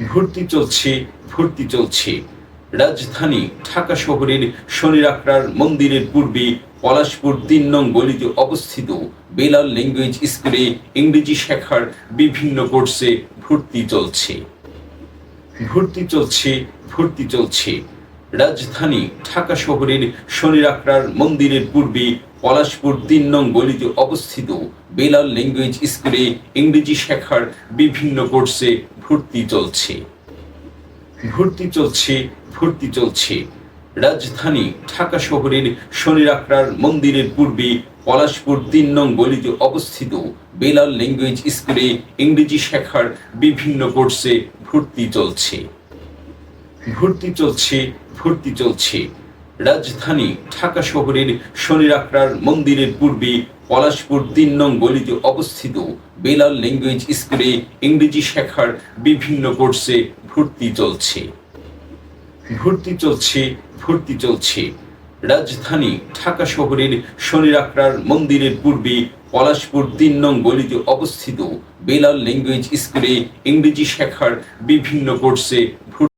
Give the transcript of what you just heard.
ভর্তি চলছে ভর্তি চলছে। রাজধানী ঢাকা শহরের শনিরাকড়ার মন্দিরের পূর্বে পলাশপুর তিন নং গলিতে অবস্থিত বেলাল ল্যাঙ্গুয়েজ স্কুলে ইংরেজি শেখার বিভিন্ন কোর্সে ভর্তি চলছে। ভর্তি চলছে ভর্তি চলছে। রাজধানী ঢাকা শহরের শনিরাকড়ার মন্দিরের পূর্বে পলাশপুর তিন নং গলিতে অবস্থিত বেলাল ল্যাঙ্গুয়েজ স্কুলে ইংরেজি শেখার বিভিন্ন কোর্সে ভর্তি চলছে। ভর্তি চলছে ভর্তি চলছে। রাজধানী ঢাকা শহরের শনিরাকড়ার মন্দিরের পূর্বে পলাশপুর তিন নং গলিতে অবস্থিত বেলাল ল্যাঙ্গুয়েজ স্কুলে ইংরেজি শেখার বিভিন্ন কোর্সে ভর্তি চলছে। ভর্তি চলছে ভর্তি চলছে। রাজধানী ঢাকা শহরের শনিরাকড়ার মন্দিরের পূর্বে পলাশপুর তিন নং গলিতে অবস্থিত বেলাল ল্যাঙ্গুয়েজ স্কুলে ইংরেজি শেখার বিভিন্ন কোর্সে ভর্তি চলছে। ভর্তি চলছে ভর্তি চলছে। রাজধানী ঢাকা শহরের শনিরাকড়ার মন্দিরের পূর্বে পলাশপুর তিন নং গলিতে অবস্থিত বেলাল ল্যাঙ্গুয়েজ স্কুলে ইংরেজি শেখার বিভিন্ন কোর্সে